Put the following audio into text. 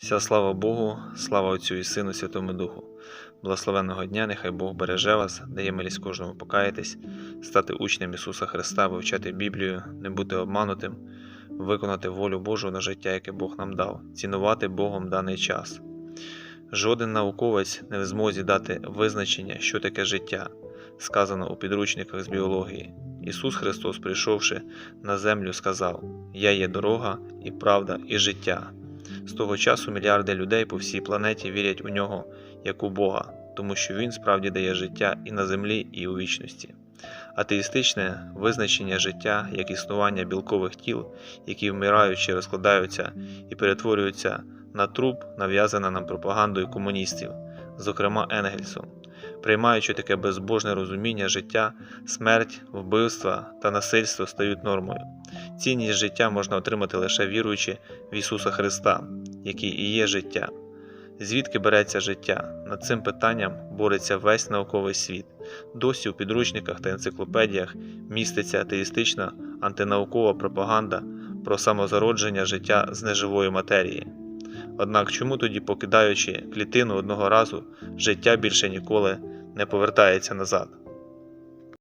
Вся слава Богу, слава Отцю і Сину, Святому Духу. Благословенного дня, нехай Бог береже вас, дає милість кожному покаятись, стати учнем Ісуса Христа, вивчати Біблію, не бути обманутим, виконати волю Божу на життя, яке Бог нам дав, цінувати Богом даний час. Жоден науковець не в змозі дати визначення, що таке життя, сказано у підручниках з біології. Ісус Христос, прийшовши на землю, сказав: Я є дорога і правда, і життя. З того часу мільярди людей по всій планеті вірять у нього як у Бога, тому що він справді дає життя і на землі, і у вічності. Атеїстичне визначення життя як існування білкових тіл, які вмирають розкладаються і перетворюються на труп, нав'язане нам пропагандою комуністів, зокрема Енгельсом. Приймаючи таке безбожне розуміння життя, смерть, вбивства та насильство стають нормою. Цінність життя можна отримати лише віруючи в Ісуса Христа, який і є життя. Звідки береться життя? Над цим питанням бореться весь науковий світ. Досі у підручниках та енциклопедіях міститься атеїстична антинаукова пропаганда про самозародження життя з неживої матерії. Однак чому тоді, покидаючи клітину одного разу, життя більше ніколи не повертається назад?